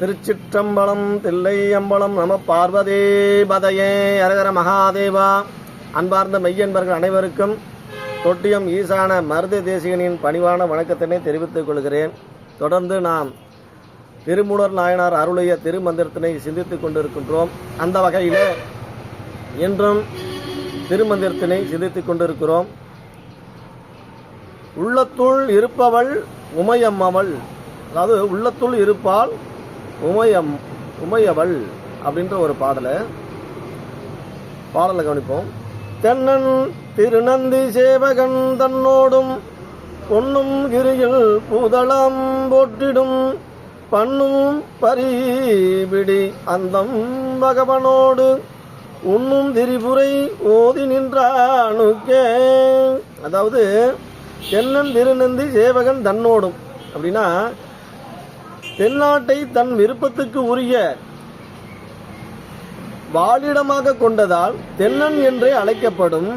திருச்சிற்றம்பலம் தில்லை அம்பலம் நம பார்வதே பதையே அரகர மகாதேவா. அன்பார்ந்த மெய்யன்பர்கள் அனைவருக்கும் தொட்டியம் ஈசான மருது தேசிகனின் பணிவான வணக்கத்தினை தெரிவித்துக் கொள்கிறேன். தொடர்ந்து நாம் திருமூலர் நாயனார் அருளைய திருமந்திரத்தினை சிந்தித்துக் கொண்டிருக்கின்றோம். அந்த வகையிலே இன்றும் திருமந்திரத்தினை சிந்தித்துக் கொண்டிருக்கிறோம். உள்ளத்துள் இருப்பவள் உமையம்மவள். அதாவது உள்ளத்துள் இருப்பாள் உமையம் உமையவள் அப்படின்ற ஒரு பாடலை பாடலை கவனிப்போம். தென்னன் திருநந்தி சேவகன் தன்னோடும் பொன்னும் கிரியில் புதளம் போட்டிடும் பண்ணும் பரிபிடி அந்தம் பகவனோடு உண்ணும் திரிபுரை ஓதி நின்றானுக்கே. அதாவது தென்னன் திருநந்தி சேவகன் தன்னோடும். அப்படின்னா தென்னாட்டை தன் விருப்பத்துக்கு உரிய வாழிடமாக கொண்டதால் தென்னன் என்றே அழைக்கப்படும்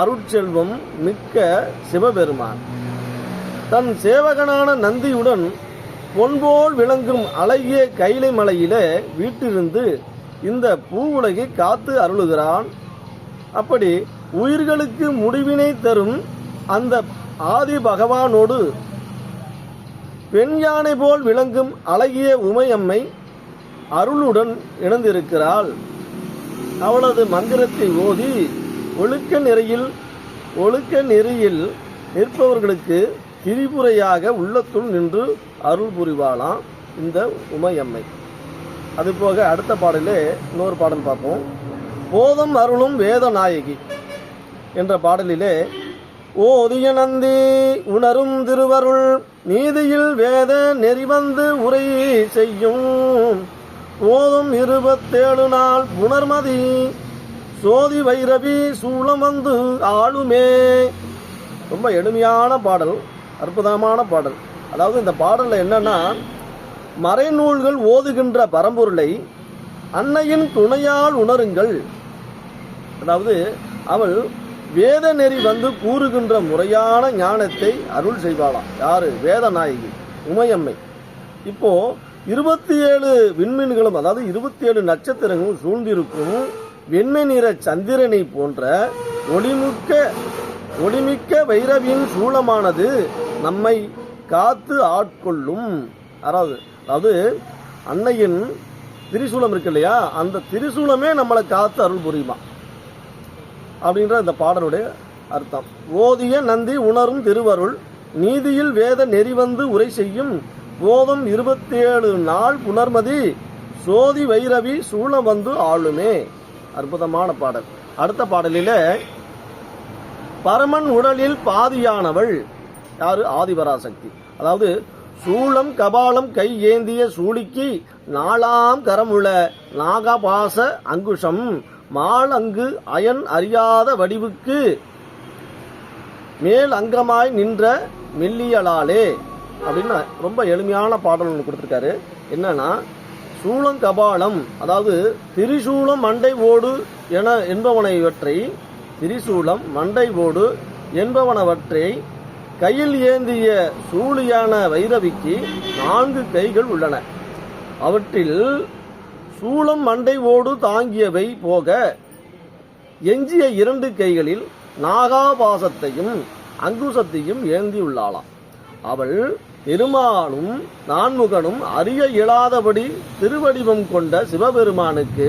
அருட்செல்வம் மிக்க சிவபெருமான். தன் சேவகனான நந்தியுடன் பொன்போல் விளங்கும் அழகிய கைலை மலையிலே வீட்டிருந்து இந்த பூவுலகை காத்து அருளுகிறான். அப்படி உயிர்களுக்கு முடிவினை தரும் அந்த ஆதி பகவானோடு பெண் யானை போல் விளங்கும் அழகிய உமையம்மை அருளுடன் இணைந்திருக்கிறாள். அவளது மந்திரத்தை ஓதி ஒழுக்க நெறியில் ஒழுக்க நெறியில் நிற்பவர்களுக்கு திரிபுரையாக உள்ளத்துள் நின்று அருள் புரிவாளாம் இந்த உமையம்மை. அதுபோக அடுத்த பாடலே இன்னொரு பாடல் பார்ப்போம். போதம் அருளும் வேத நாயகி என்ற பாடலிலே ஓதிய நந்தி உணரும் திருவருள் நீதியில் வேத நெறிவந்து உரை செய்யும். ஓதும் இருபத்தேழு நாள் புனர்மதி சோதி வைரவி சூளம் வந்து ஆளுமே. ரொம்ப எளிமையான பாடல் அற்புதமான பாடல். அதாவது இந்த பாடலில் என்னன்னா மறைநூல்கள் ஓதுகின்ற பரம்பொருளை அன்னையின் துணையால் உணருங்கள். அதாவது அவள் வேத நெறி வந்து கூறுகின்ற முறையான ஞானத்தை அருள் செய்வாளாம். யாரு? வேதநாயகி உமையம்மை. இப்போ இருபத்தி ஏழு விண்மீன்களும் அதாவது இருபத்தி ஏழு நட்சத்திரங்களும் சூழ்ந்திருக்கும் வெண்மை நிற சந்திரனை போன்ற ஒளிமிக்க ஒளிமிக்க வைரவியின் சூளமானது நம்மை காத்து ஆட்கொள்ளும். அதாவது அதாவது அன்னையின் திரிசூலம் இருக்கு இல்லையா? அந்த திரிசூலமே நம்மளை காத்து அருள் புரியுமா? அப்படின்ற இந்த பாடலுடைய அர்த்தம். ஓதிய நந்தி உணரும் திருவருள் நீதியில் வேத நெறி வந்து உரை செய்யும் போதம் இருபத்தேழு நாள் புனர்மதி சோதி வைரவி சூழ வந்து ஆளுமே. அற்புதமான பாடல். அடுத்த பாடலில் பரமன் உடலில் பாதியானவள் யாரு? ஆதிபராசக்தி. அதாவது சூளம் கபாலம் கை ஏந்திய சூழிக்கு நாலாம் கரமுள நாகபாச அங்குஷம் மாலங்கு அயன் அறியாத வடிவுக்கு மேல் அங்கமாய் நின்ற மெல்லியலாலே அப்படின்னு ரொம்ப எளிமையான பாடல் ஒன்று கொடுத்துருக்காரு. என்னன்னா சூளங்கபாலம் அதாவது திரிசூலம் மண்டை ஓடு என என்பவனைவற்றை திரிசூலம் மண்டை ஓடு என்பவனவற்றை கையில் ஏந்திய சூழியான வைரவிக்கு நான்கு கைகள் உள்ளன. அவற்றில் சூளம் மண்டை ஓடு தாங்கியவை போக எஞ்சிய இரண்டு கைகளில் நாகாபாசத்தையும் அங்குசத்தையும் ஏந்தியுள்ளாளாம். அவள் பெருமானும் நான்முகனும் அறிய இயலாதபடி திருவடிவம் கொண்ட சிவபெருமானுக்கு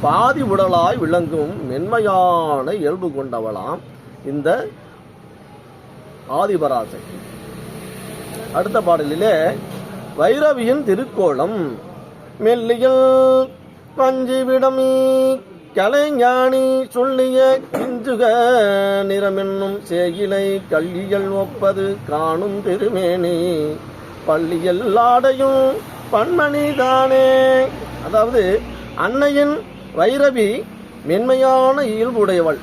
பாதி உடலாய் விளங்கும் மென்மையான இயல்பு கொண்டவளாம் இந்த ஆதிபராசக்தி அடுத்த பாடலிலே வைரவியின் திருக்கோலம் மெல்லியல் பஞ்சிவிடமீ. கலைஞானி சொல்லிய கிஞ்சுக நிறமென்னும் சேயிலை கல்லியல் ஒப்பது காணும் திருமேனி பள்ளியல் ஆடையும் பன்மணி தானே. அதாவது அன்னையின் வைரவி மென்மையான இயல்புடையவள்.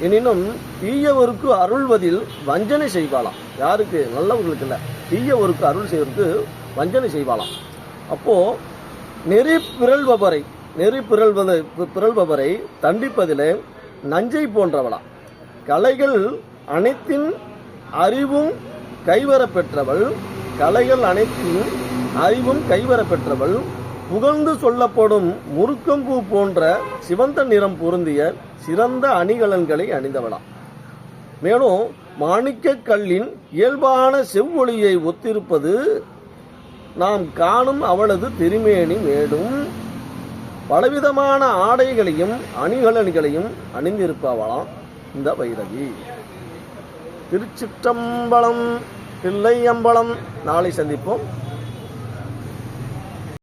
எனினும் தீயவருக்கு அருள்வதில் வஞ்சனை செய்வாளாம். யாருக்கு? நல்லவர்களுக்கு இல்லை. தீயவருக்கு அருள் செய்வதற்கு வஞ்சனை செய்வாளாம். அப்போ நெறி பிறழ்பவரை நெறி பிறழ்வதை பிறழ்பவரை தண்டிப்பதிலே நஞ்சை போன்றவளாம் கலைகள் அனைத்தின் அறிவும் கைவரப் பெற்றவள் கலைகள் அனைத்தின் அறிவும் கைவரப்பெற்றவள். புகழ்ந்து சொல்லப்படும் முருக்கம்பூ போன்ற சிவந்த நிறம் பொருந்திய சிறந்த அணிகலன்களை அணிந்தவளா. மேலும் மாணிக்கக் கல்லின் இயல்பான செவ்வொளியை ஒத்திருப்பது நாம் காணும் அவளது திருமேனி மேடும் பலவிதமான ஆடைகளையும் அணிகலன்களையும் அணிந்திருப்பவளாம் இந்த வைரவி. திருச்சிற்றம்பலம் பிள்ளையம்பலம் நாளை சந்திப்போம்.